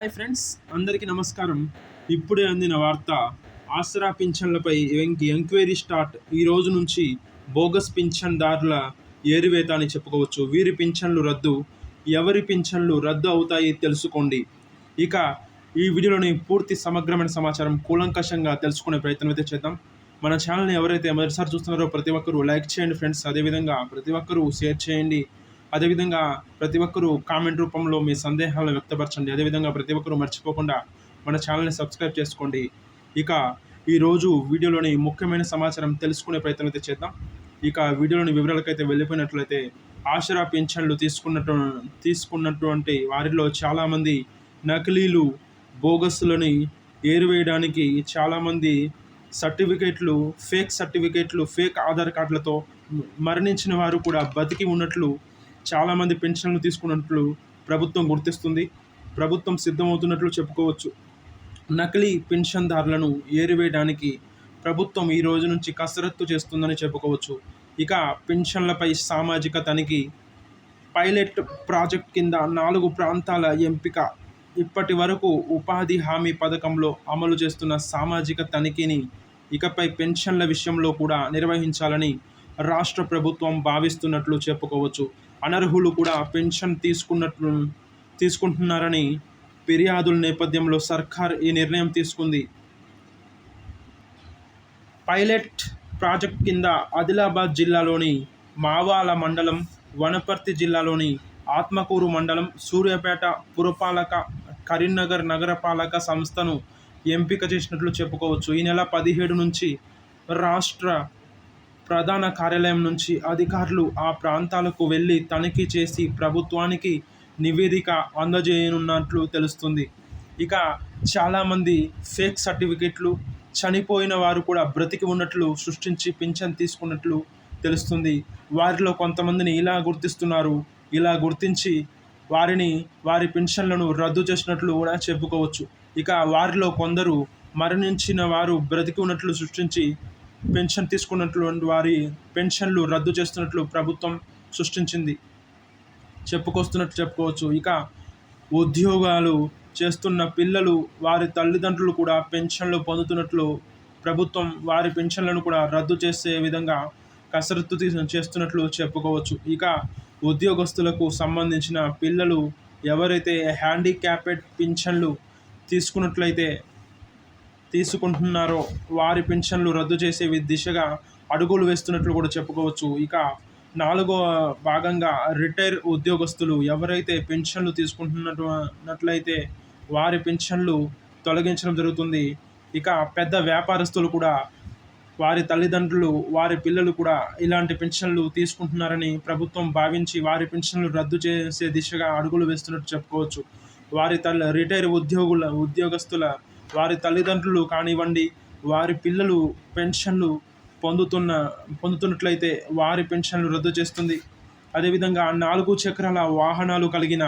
Hi friends అందరికీ నమస్కారం. ఇప్పుడే అందిన వార్త ఆసరా పింఛన్లపై ఎంక్వైరీ స్టార్ట్. ఈ రోజు నుంచి బోగస్ పింఛన్దారుల ఏరివేత అని చెప్పుకోవచ్చు. వీరి పింఛన్లు రద్దు ఎవరి పింఛన్లు రద్దు అవుతాయి తెలుసుకోండి. ఇక ఈ వీడియోలోని పూర్తి సమగ్రమైన సమాచారం కూలంకషంగా తెలుసుకునే ప్రయత్నం అయితే చేద్దాం. మన ఛానల్ని ఎవరైతే మొదటిసారి చూస్తున్నారో ప్రతి ఒక్కరూ లైక్ చేయండి ఫ్రెండ్స్. అదేవిధంగా ప్రతి ఒక్కరూ షేర్ చేయండి. అదేవిధంగా ప్రతి ఒక్కరూ కామెంట్ రూపంలో మీ సందేహాలను వ్యక్తపరచండి. అదేవిధంగా ప్రతి ఒక్కరూ మర్చిపోకుండా మన ఛానల్ని సబ్స్క్రైబ్ చేసుకోండి. ఇక ఈరోజు వీడియోలోని ముఖ్యమైన సమాచారం తెలుసుకునే ప్రయత్నం అయితే చేద్దాం. ఇక వీడియోలోని వివరాలకైతే వెళ్ళిపోయినట్లయితే ఆసరా పింఛన్లు తీసుకున్నట్టు తీసుకున్నటువంటి వారిలో చాలామంది నకిలీలు బోగస్లని ఏరివేయడానికి చాలామంది సర్టిఫికేట్లు ఫేక్ సర్టిఫికేట్లు ఫేక్ ఆధార్ కార్డులతో మరణించిన వారు కూడా బతికి ఉన్నట్లు చాలామంది పెన్షన్లు తీసుకున్నట్లు ప్రభుత్వం గుర్తిస్తుంది. ప్రభుత్వం సిద్ధమవుతున్నట్లు చెప్పుకోవచ్చు. నకిలీ పెన్షన్దారులను ఏరివేయడానికి ప్రభుత్వం ఈ రోజు నుంచి కసరత్తు చేస్తుందని చెప్పుకోవచ్చు. ఇక పెన్షన్లపై సామాజిక తనిఖీ పైలట్ ప్రాజెక్ట్ కింద నాలుగు ప్రాంతాల ఎంపిక ఇప్పటి వరకు ఉపాధి హామీ పథకంలో అమలు చేస్తున్న సామాజిక తనిఖీని ఇకపై పెన్షన్ల విషయంలో కూడా నిర్వహించాలని రాష్ట్ర ప్రభుత్వం భావిస్తున్నట్లు చెప్పుకోవచ్చు. అనర్హులు కూడా పెన్షన్ తీసుకున్నట్లు తీసుకుంటున్నారని ఫిర్యాదుల నేపథ్యంలో సర్కార్ ఈ నిర్ణయం తీసుకుంది. పైలట్ ప్రాజెక్ట్ కింద ఆదిలాబాద్ జిల్లాలోని మావాల మండలం వనపర్తి జిల్లాలోని ఆత్మకూరు మండలం సూర్యాపేట పురపాలక కరీంనగర్ నగరపాలక సంస్థను ఎంపిక చేసినట్లు చెప్పుకోవచ్చు. ఈ నెల పదిహేడు నుంచి రాష్ట్ర ప్రధాన కార్యాలయం నుంచి అధికారులు ఆ ప్రాంతాలకు వెళ్ళి తనిఖీ చేసి ప్రభుత్వానికి నివేదిక అందజేయనున్నట్లు తెలుస్తుంది. ఇక చాలామంది ఫేక్ సర్టిఫికెట్లు చనిపోయిన వారు కూడా బ్రతికి ఉన్నట్లు సృష్టించి పింఛన్ తీసుకున్నట్లు తెలుస్తుంది. వారిలో కొంతమందిని ఇలా గుర్తిస్తున్నారు. ఇలా గుర్తించి వారిని వారి పెన్షన్లను రద్దు చేసినట్లు కూడా చెప్పుకోవచ్చు. ఇక వారిలో కొందరు మరణించిన వారు బ్రతికి ఉన్నట్లు సృష్టించి పెన్షన్ తీసుకున్నటువంటి వారి పెన్షన్లు రద్దు చేస్తున్నట్లు ప్రభుత్వం సృష్టించింది. చెప్పుకొస్తున్నట్టు చెప్పుకోవచ్చు. ఇక ఉద్యోగాలు చేస్తున్న పిల్లలు వారి తల్లిదండ్రులు కూడా పెన్షన్లు పొందుతున్నట్లు ప్రభుత్వం వారి పెన్షన్లను కూడా రద్దు చేసే విధంగా కసరత్తు చేస్తున్నట్లు చెప్పుకోవచ్చు. ఇక ఉద్యోగస్తులకు సంబంధించిన పిల్లలు ఎవరైతే హ్యాండిక్యాపెడ్ పింఛన్లు తీసుకున్నట్లయితే తీసుకుంటున్నారో వారి పెన్షన్లు రద్దు చేసే దిశగా అడుగులు వేస్తున్నట్లు కూడా చెప్పుకోవచ్చు. ఇక నాలుగో భాగంగా రిటైర్ ఉద్యోగస్తులు ఎవరైతే పెన్షన్లు తీసుకుంటున్నట్లయితే వారి పెన్షన్లు తొలగించడం జరుగుతుంది. ఇక పెద్ద వ్యాపారస్తులు కూడా వారి తల్లిదండ్రులు వారి పిల్లలు కూడా ఇలాంటి పెన్షన్లు తీసుకుంటున్నారని ప్రభుత్వం భావించి వారి పెన్షన్లు రద్దు చేసే దిశగా అడుగులు వేస్తున్నట్టు చెప్పుకోవచ్చు. వారి తల్లి రిటైర్ ఉద్యోగుల ఉద్యోగస్తుల వారి తల్లిదండ్రులు కానివ్వండి వారి పిల్లలు పెన్షన్లు పొందుతున్న పొందుతున్నట్లయితే వారి పెన్షన్లు రద్దు చేస్తుంది. అదేవిధంగా నాలుగు చక్రాల వాహనాలు కలిగిన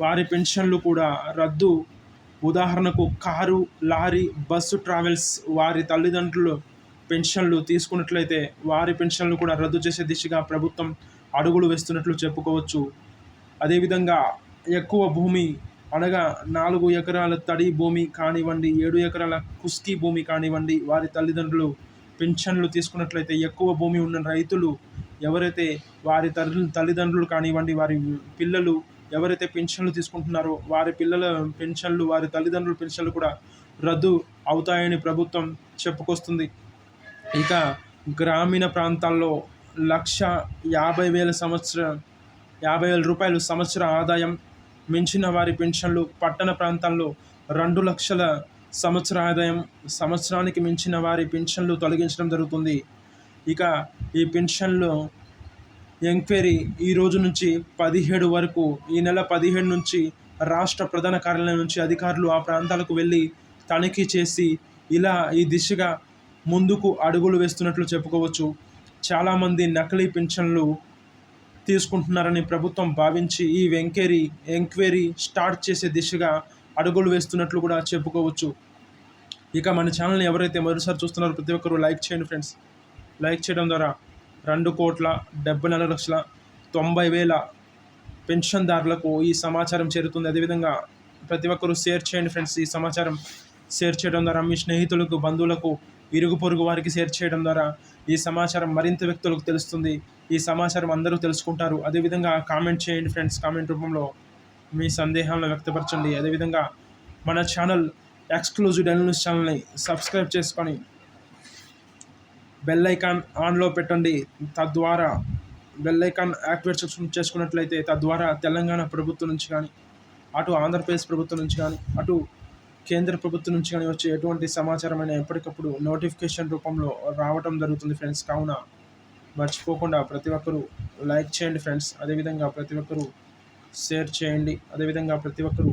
వారి పెన్షన్లు కూడా రద్దు. ఉదాహరణకు కారు లారీ బస్సు ట్రావెల్స్ వారి తల్లిదండ్రులు పెన్షన్లు తీసుకున్నట్లయితే వారి పెన్షన్లు కూడా రద్దు చేసే దిశగా ప్రభుత్వం అడుగులు వేస్తున్నట్లు చెప్పుకోవచ్చు. అదేవిధంగా ఎక్కువ భూమి అనగా నాలుగు ఎకరాల తడి భూమి కానివ్వండి ఏడు ఎకరాల కుస్కి భూమి కానివ్వండి వారి తల్లిదండ్రులు పెన్షన్లు తీసుకున్నట్లయితే ఎక్కువ భూమి ఉన్న రైతులు ఎవరైతే వారి తల్లి తల్లిదండ్రులు కానివ్వండి వారి పిల్లలు ఎవరైతే పెన్షన్లు తీసుకుంటున్నారో వారి పిల్లల పెన్షన్లు వారి తల్లిదండ్రుల పెన్షన్లు కూడా రద్దు అవుతాయని ప్రభుత్వం చెప్పుకొస్తుంది. ఇక గ్రామీణ ప్రాంతాల్లో లక్ష యాభై వేల సంవత్సరం యాభై వేల రూపాయలు సంవత్సర ఆదాయం మించిన వారి పెన్షన్లు పట్టణ ప్రాంతాల్లో రెండు లక్షల సంవత్సర ఆదాయం సంవత్సరానికి మించిన వారి పెన్షన్లు తొలగించడం జరుగుతుంది. ఇక ఈ పెన్షన్లు ఎంక్వైరీ ఈ రోజు నుంచి పదిహేడు వరకు ఈ నెల పదిహేడు నుంచి రాష్ట్ర ప్రధాన కార్యాలయం నుంచి అధికారులు ఆ ప్రాంతాలకు వెళ్ళి తనిఖీ చేసి ఇలా ఈ దిశగా ముందుకు అడుగులు వేస్తున్నట్లు చెప్పుకోవచ్చు. చాలామంది నకిలీ పెన్షన్లు తీసుకుంటున్నారని ప్రభుత్వం భావించి ఈ వెంకేరీ ఎంక్వైరీ స్టార్ట్ చేసే దిశగా అడుగులు వేస్తున్నట్లు కూడా చెప్పుకోవచ్చు. ఇక మన ఛానల్ని ఎవరైతే మొదటిసారి చూస్తున్నారో ప్రతి ఒక్కరూ లైక్ చేయండి ఫ్రెండ్స్. లైక్ చేయడం ద్వారా రెండు కోట్ల డెబ్బై నాలుగు లక్షల తొంభై వేల పెన్షన్దారులకు ఈ సమాచారం చేరుతుంది. అదేవిధంగా ప్రతి ఒక్కరూ షేర్ చేయండి ఫ్రెండ్స్. ఈ సమాచారం షేర్ చేయడం ద్వారా మీ స్నేహితులకు బంధువులకు ఇరుగు పొరుగు వారికి షేర్ చేయడం ద్వారా ఈ సమాచారం మరింత వ్యక్తులకు తెలుస్తుంది. ఈ సమాచారం అందరూ తెలుసుకుంటారు. అదేవిధంగా కామెంట్ చేయండి ఫ్రెండ్స్. కామెంట్ రూపంలో మీ సందేహాలను వ్యక్తపరచండి. అదేవిధంగా మన ఛానల్ ఎక్స్క్లూజివ్ డెల్ న్యూస్ ఛానల్ని సబ్స్క్రైబ్ చేసుకొని బెల్ ఐకాన్ ఆన్లో పెట్టండి. తద్వారా బెల్ ఐకాన్ యాక్టివేట్ చేసుకున్నట్లయితే తద్వారా తెలంగాణ ప్రభుత్వం నుంచి కానీ అటు ఆంధ్రప్రదేశ్ ప్రభుత్వం నుంచి కానీ అటు కేంద్ర ప్రభుత్వం నుంచి కానీ వచ్చే ఎటువంటి సమాచారం అయినా ఎప్పటికప్పుడు నోటిఫికేషన్ రూపంలో రావటం జరుగుతుంది ఫ్రెండ్స్. కావున మర్చిపోకుండా ప్రతి ఒక్కరూ లైక్ చేయండి ఫ్రెండ్స్. అదేవిధంగా ప్రతి ఒక్కరూ షేర్ చేయండి. అదేవిధంగా ప్రతి ఒక్కరూ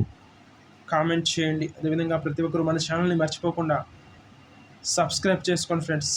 కామెంట్ చేయండి. అదేవిధంగా ప్రతి ఒక్కరూ మన ఛానల్ని మర్చిపోకుండా సబ్స్క్రైబ్ చేసుకోండి ఫ్రెండ్స్.